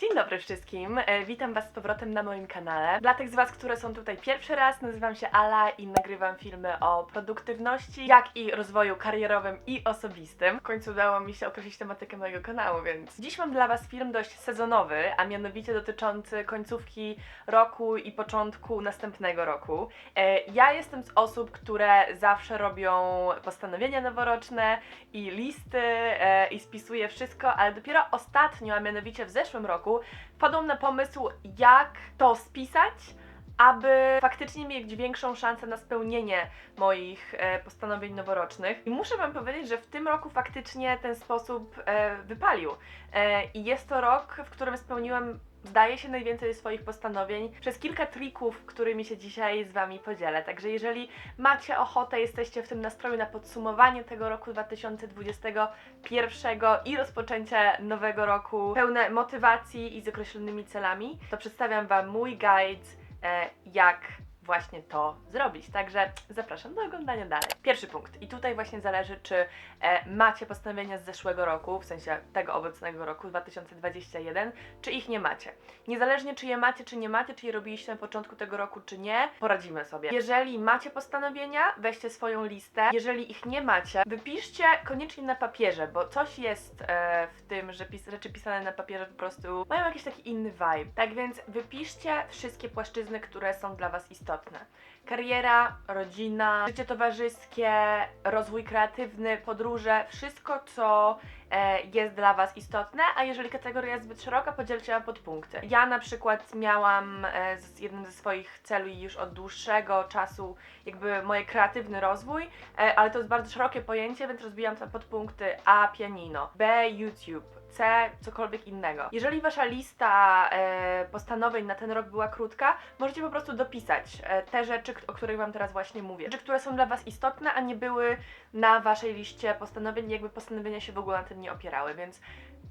Dzień dobry wszystkim, e, witam Was z powrotem na moim kanale. Dla tych z Was, które są tutaj pierwszy raz, nazywam się Ala i nagrywam filmy o produktywności, jak i rozwoju karierowym i osobistym. W końcu udało mi się określić tematykę mojego kanału, więc dziś mam dla Was film dość sezonowy, a mianowicie dotyczący końcówki roku i początku następnego roku. E, Ja jestem z osób, które zawsze robią postanowienia noworoczne i listy e, i spisuję wszystko, ale dopiero ostatnio, a mianowicie w zeszłym roku, wpadłam na pomysł, jak to spisać, aby faktycznie mieć większą szansę na spełnienie moich e, postanowień noworocznych. I muszę Wam powiedzieć, że w tym roku faktycznie ten sposób e, wypalił. E, I jest to rok, w którym spełniłam zdaje się najwięcej swoich postanowień przez kilka trików, którymi się dzisiaj z Wami podzielę. Także jeżeli macie ochotę, jesteście w tym nastroju na podsumowanie tego roku 2021 i rozpoczęcie nowego roku pełne motywacji i z określonymi celami, to przedstawiam Wam mój guide, jak właśnie to zrobić. Także zapraszam do oglądania dalej. Pierwszy punkt. I tutaj właśnie zależy, czy e, macie postanowienia z zeszłego roku, w sensie tego obecnego roku, 2021, czy ich nie macie. Niezależnie czy je macie, czy nie macie, czy je robiliście na początku tego roku, czy nie, poradzimy sobie. Jeżeli macie postanowienia, weźcie swoją listę. Jeżeli ich nie macie, wypiszcie koniecznie na papierze, bo coś jest e, w tym, że pis- rzeczy pisane na papierze po prostu mają jakiś taki inny vibe. Tak więc wypiszcie wszystkie płaszczyzny, które są dla Was istotne. Kariera, rodzina, życie towarzyskie, rozwój kreatywny, podróże, wszystko co e, jest dla Was istotne, a jeżeli kategoria jest zbyt szeroka, podzielcie ją pod punkty. Ja na przykład miałam e, z jednym ze swoich celów już od dłuższego czasu jakby moje kreatywny rozwój, e, ale to jest bardzo szerokie pojęcie, więc rozbijam to na podpunkty A pianino, B YouTube, C cokolwiek innego. Jeżeli Wasza lista e, postanowień na ten rok była krótka, możecie po prostu dopisać e, te rzeczy, o których Wam teraz właśnie mówię. Rzeczy, które są dla Was istotne, a nie były na Waszej liście postanowień, jakby postanowienia się w ogóle na tym nie opierały, więc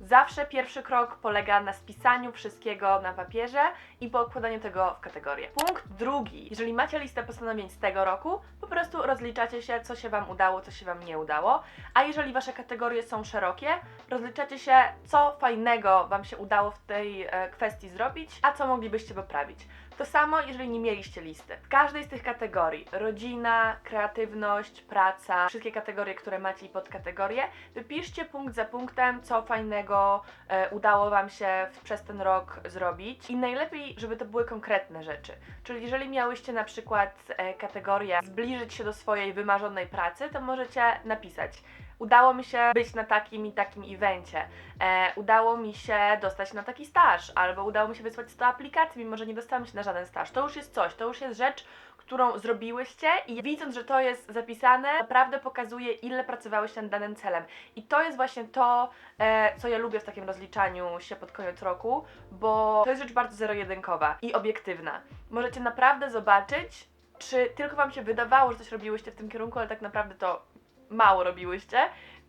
zawsze pierwszy krok polega na spisaniu wszystkiego na papierze i poukładaniu tego w kategorie. Punkt drugi. Jeżeli macie listę postanowień z tego roku, po prostu rozliczacie się, co się Wam udało, co się Wam nie udało, a jeżeli Wasze kategorie są szerokie, rozliczacie się, co fajnego Wam się udało w tej e, kwestii zrobić, a co moglibyście poprawić. To samo, jeżeli nie mieliście listy. W każdej z tych kategorii rodzina, kreatywność, praca, wszystkie kategorie, które macie i podkategorie, wypiszcie punkt za punktem, co fajnego e, udało Wam się w, przez ten rok zrobić. I najlepiej, żeby to były konkretne rzeczy. Czyli jeżeli miałyście na przykład e, kategorię zbliżyć się do swojej wymarzonej pracy, to możecie napisać. Udało mi się być na takim i takim evencie. E, udało mi się dostać na taki staż, albo udało mi się wysłać 100 aplikacji, mimo że nie dostałam się na żaden staż. To już jest coś, to już jest rzecz, którą zrobiłyście i widząc, że to jest zapisane, naprawdę pokazuje, ile pracowałyście nad danym celem. I to jest właśnie to, e, co ja lubię w takim rozliczaniu się pod koniec roku, bo to jest rzecz bardzo zero-jedynkowa i obiektywna. Możecie naprawdę zobaczyć, czy tylko Wam się wydawało, że coś robiłyście w tym kierunku, ale tak naprawdę to mało robiłyście,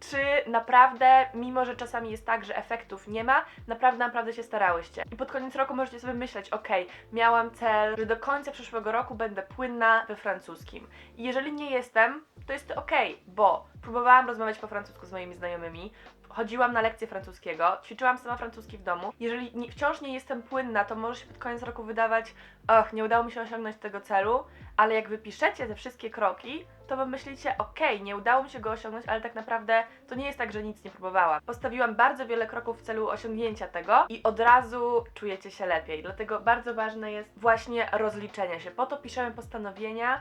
czy naprawdę, mimo że czasami jest tak, że efektów nie ma, naprawdę, naprawdę się starałyście. I pod koniec roku możecie sobie myśleć, ok, miałam cel, że do końca przyszłego roku będę płynna we francuskim. I jeżeli nie jestem, to jest to ok, bo próbowałam rozmawiać po francusku z moimi znajomymi, chodziłam na lekcje francuskiego, ćwiczyłam sama francuski w domu. Jeżeli nie, wciąż nie jestem płynna, to może się pod koniec roku wydawać, och, nie udało mi się osiągnąć tego celu, ale jak wypiszecie te wszystkie kroki, to wy myślicie, okej, nie udało mi się go osiągnąć, ale tak naprawdę to nie jest tak, że nic nie próbowałam. Postawiłam bardzo wiele kroków w celu osiągnięcia tego i od razu czujecie się lepiej. Dlatego bardzo ważne jest właśnie rozliczenie się. Po to piszemy postanowienia,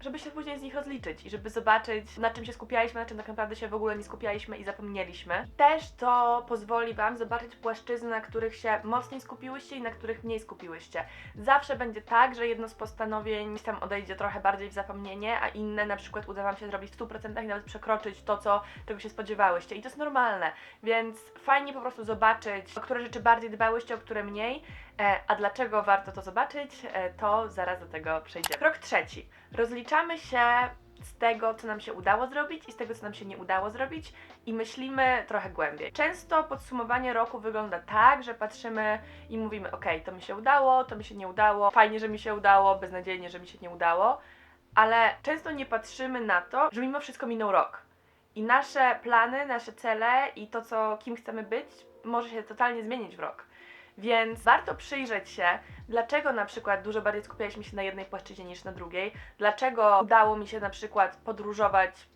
żeby się później z nich rozliczyć i żeby zobaczyć, na czym się skupialiśmy, na czym tak naprawdę się w ogóle nie skupialiśmy i zapomnieliśmy. Też to pozwoli Wam zobaczyć płaszczyzny, na których się mocniej skupiłyście i na których mniej skupiłyście. Zawsze będzie tak, że jedno z postanowień tam odejdzie trochę bardziej w zapomnienie, a inne na przykład uda Wam się zrobić w 100% i nawet przekroczyć to, co, czego się spodziewałyście. I to jest normalne, więc fajnie po prostu zobaczyć, o które rzeczy bardziej dbałyście, o które mniej. E, a dlaczego warto to zobaczyć, e, to zaraz do tego przejdziemy. Krok trzeci. Rozliczamy się z tego, co nam się udało zrobić i z tego, co nam się nie udało zrobić i myślimy trochę głębiej. Często podsumowanie roku wygląda tak, że patrzymy i mówimy, ok, to mi się udało, to mi się nie udało, fajnie, że mi się udało, beznadziejnie, że mi się nie udało, ale często nie patrzymy na to, że mimo wszystko minął rok. I nasze plany, nasze cele i to, co, kim chcemy być, może się totalnie zmienić w rok. Więc warto przyjrzeć się, dlaczego na przykład dużo bardziej skupialiśmy się na jednej płaszczyźnie niż na drugiej, dlaczego udało mi się na przykład podróżować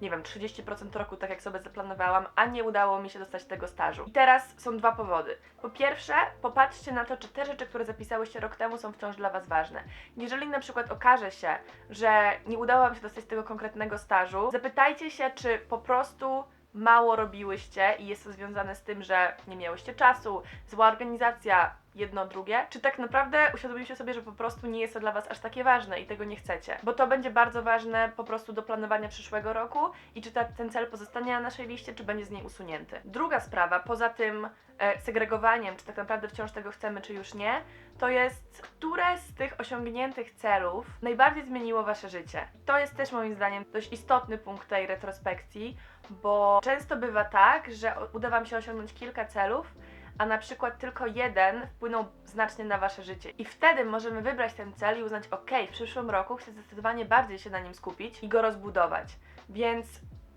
nie wiem, 30% roku, tak jak sobie zaplanowałam, a nie udało mi się dostać tego stażu. I teraz są dwa powody. Po pierwsze, popatrzcie na to, czy te rzeczy, które zapisałyście rok temu, są wciąż dla Was ważne. Jeżeli na przykład okaże się, że nie udało Wam się dostać tego konkretnego stażu, zapytajcie się, czy po prostu mało robiłyście i jest to związane z tym, że nie miałyście czasu, zła organizacja, jedno, drugie, czy tak naprawdę uświadomiliście sobie, że po prostu nie jest to dla Was aż takie ważne i tego nie chcecie. Bo to będzie bardzo ważne po prostu do planowania przyszłego roku i czy ta, ten cel pozostanie na naszej liście, czy będzie z niej usunięty. Druga sprawa, poza tym e, segregowaniem, czy tak naprawdę wciąż tego chcemy, czy już nie, to jest, które z tych osiągniętych celów najbardziej zmieniło Wasze życie. To jest też moim zdaniem dość istotny punkt tej retrospekcji, bo często bywa tak, że uda Wam się osiągnąć kilka celów, a na przykład tylko jeden wpłynął znacznie na wasze życie. I wtedy możemy wybrać ten cel i uznać, ok, w przyszłym roku chcę zdecydowanie bardziej się na nim skupić i go rozbudować. Więc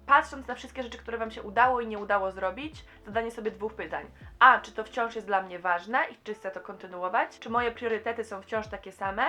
patrząc na wszystkie rzeczy, które wam się udało i nie udało zrobić, zadanie sobie dwóch pytań. A, czy to wciąż jest dla mnie ważne i czy chcę to kontynuować? Czy moje priorytety są wciąż takie same?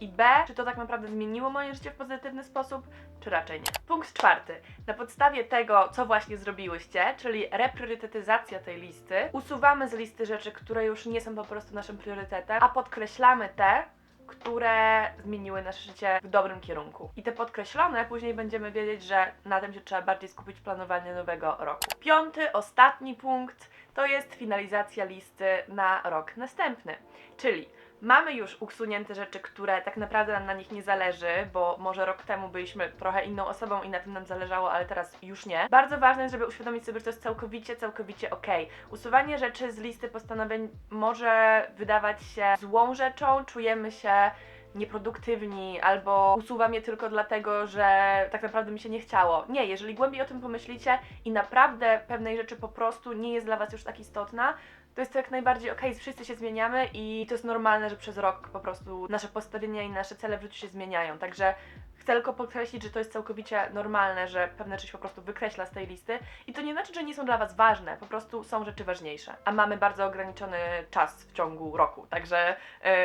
I B, czy to tak naprawdę zmieniło moje życie w pozytywny sposób, czy raczej nie. Punkt czwarty. Na podstawie tego, co właśnie zrobiłyście, czyli repriorytetyzacja tej listy, usuwamy z listy rzeczy, które już nie są po prostu naszym priorytetem, a podkreślamy te, które zmieniły nasze życie w dobrym kierunku. I te podkreślone później będziemy wiedzieć, że na tym się trzeba bardziej skupić w planowaniu nowego roku. Piąty, ostatni punkt to jest finalizacja listy na rok następny. Czyli mamy już usunięte rzeczy, które tak naprawdę nam na nich nie zależy, bo może rok temu byliśmy trochę inną osobą i na tym nam zależało, ale teraz już nie. Bardzo ważne jest, żeby uświadomić sobie, że to jest całkowicie, całkowicie ok. Usuwanie rzeczy z listy postanowień może wydawać się złą rzeczą, czujemy się nieproduktywni, albo usuwam je tylko dlatego, że tak naprawdę mi się nie chciało. Nie, jeżeli głębiej o tym pomyślicie i naprawdę pewnej rzeczy po prostu nie jest dla Was już tak istotna, to jest to jak najbardziej okej, wszyscy się zmieniamy i to jest normalne, że przez rok po prostu nasze postawienia i nasze cele w życiu się zmieniają. Także chcę tylko podkreślić, że to jest całkowicie normalne, że pewne rzeczy po prostu wykreśla z tej listy i to nie znaczy, że nie są dla Was ważne, po prostu są rzeczy ważniejsze. A mamy bardzo ograniczony czas w ciągu roku, także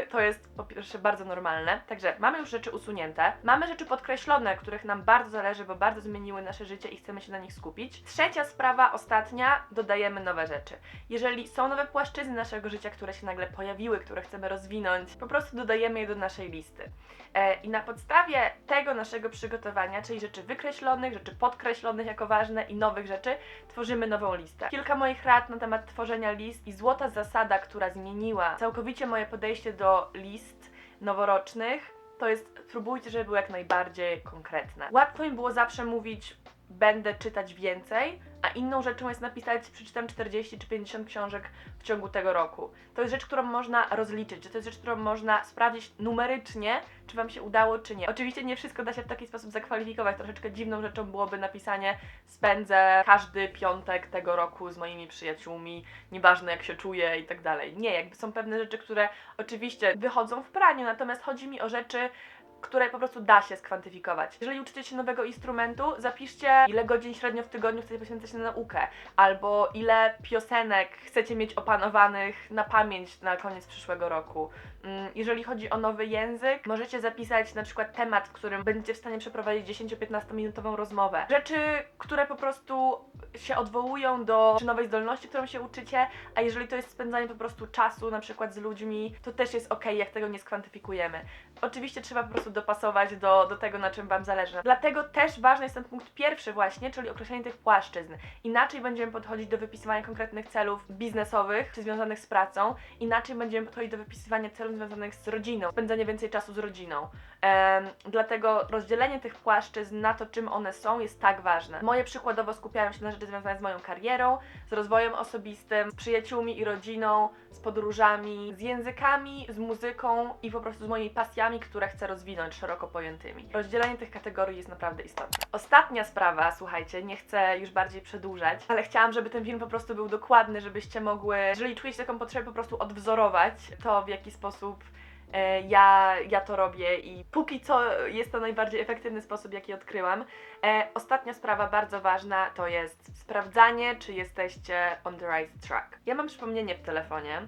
y, to jest po pierwsze bardzo normalne. Także mamy już rzeczy usunięte, mamy rzeczy podkreślone, których nam bardzo zależy, bo bardzo zmieniły nasze życie i chcemy się na nich skupić. Trzecia sprawa, ostatnia, dodajemy nowe rzeczy. Jeżeli są nowe płaszczyzny naszego życia, które się nagle pojawiły, które chcemy rozwinąć, po prostu dodajemy je do naszej listy. E, I na podstawie tego naszego przygotowania, czyli rzeczy wykreślonych, rzeczy podkreślonych jako ważne i nowych rzeczy, tworzymy nową listę. Kilka moich rad na temat tworzenia list i złota zasada, która zmieniła całkowicie moje podejście do list noworocznych, to jest spróbujcie, żeby były jak najbardziej konkretne. Łatwo mi było zawsze mówić, będę czytać więcej, a inną rzeczą jest napisać, przeczytam 40 czy 50 książek w ciągu tego roku. To jest rzecz, którą można rozliczyć, że to jest rzecz, którą można sprawdzić numerycznie, czy Wam się udało, czy nie. Oczywiście nie wszystko da się w taki sposób zakwalifikować. Troszeczkę dziwną rzeczą byłoby napisanie spędzę każdy piątek tego roku z moimi przyjaciółmi, nieważne jak się czuję i tak dalej. Nie, jakby są pewne rzeczy, które oczywiście wychodzą w praniu, natomiast chodzi mi o rzeczy, które po prostu da się skwantyfikować. Jeżeli uczycie się nowego instrumentu, zapiszcie ile godzin średnio w tygodniu chcecie poświęcać na naukę, albo ile piosenek chcecie mieć opanowanych na pamięć na koniec przyszłego roku. Mm, Jeżeli chodzi o nowy język, możecie zapisać na przykład temat, w którym będziecie w stanie przeprowadzić 10-15 minutową rozmowę. Rzeczy, które po prostu się odwołują do nowej zdolności, którą się uczycie, a jeżeli to jest spędzanie po prostu czasu na przykład z ludźmi, to też jest ok, jak tego nie skwantyfikujemy. Oczywiście trzeba po prostu dopasować do, do tego, na czym Wam zależy. Dlatego też ważny jest ten punkt pierwszy właśnie, czyli określenie tych płaszczyzn. Inaczej będziemy podchodzić do wypisywania konkretnych celów biznesowych, czy związanych z pracą, inaczej będziemy podchodzić do wypisywania celów związanych z rodziną, spędzanie więcej czasu z rodziną. Dlatego rozdzielenie tych płaszczyzn na to, czym one są, jest tak ważne. Moje przykładowo skupiają się na rzeczy związane z moją karierą, z rozwojem osobistym, z przyjaciółmi i rodziną, z podróżami, z językami, z muzyką i po prostu z moimi pasjami, które chcę rozwinąć szeroko pojętymi. Rozdzielenie tych kategorii jest naprawdę istotne. Ostatnia sprawa, słuchajcie, nie chcę już bardziej przedłużać, ale chciałam, żeby ten film po prostu był dokładny, żebyście mogły, jeżeli czujecie taką potrzebę, po prostu odwzorować to, w jaki sposób ja, ja to robię i póki co jest to najbardziej efektywny sposób, jaki odkryłam. E, ostatnia sprawa bardzo ważna to jest sprawdzanie, czy jesteście on the right track. Ja mam przypomnienie w telefonie e,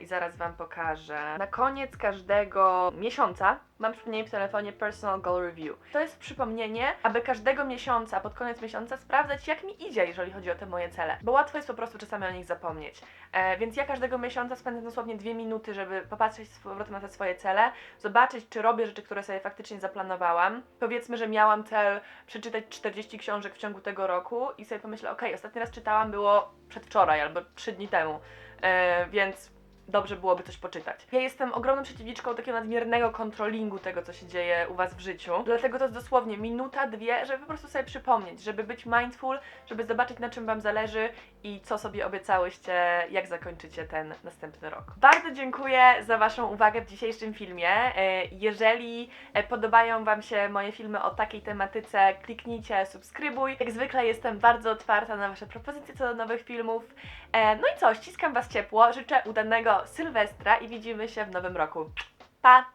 i zaraz Wam pokażę. Na koniec każdego miesiąca mam przypomnienie w telefonie Personal Goal Review. To jest przypomnienie, aby każdego miesiąca, pod koniec miesiąca sprawdzać, jak mi idzie, jeżeli chodzi o te moje cele. Bo łatwo jest po prostu czasami o nich zapomnieć. E, więc ja każdego miesiąca spędzam dosłownie dwie minuty, żeby popatrzeć z powrotem na te swoje cele, zobaczyć, czy robię rzeczy, które sobie faktycznie zaplanowałam. Powiedzmy, że miałam cel przeczytać 40 książek w ciągu tego roku i sobie pomyślę, okej, ostatni raz czytałam było przedwczoraj albo 3 dni temu, e, więc dobrze byłoby coś poczytać. Ja jestem ogromną przeciwniczką takiego nadmiernego kontrolingu tego, co się dzieje u Was w życiu. Dlatego to jest dosłownie minuta, dwie, żeby po prostu sobie przypomnieć, żeby być mindful, żeby zobaczyć na czym Wam zależy i co sobie obiecałyście, jak zakończycie ten następny rok. Bardzo dziękuję za Waszą uwagę w dzisiejszym filmie. E, Jeżeli e, podobają Wam się moje filmy o takiej tematyce, kliknijcie subskrybuj. Jak zwykle jestem bardzo otwarta na Wasze propozycje co do nowych filmów. E, No i co, ściskam Was ciepło, życzę udanego Sylwestra i widzimy się w nowym roku. Pa!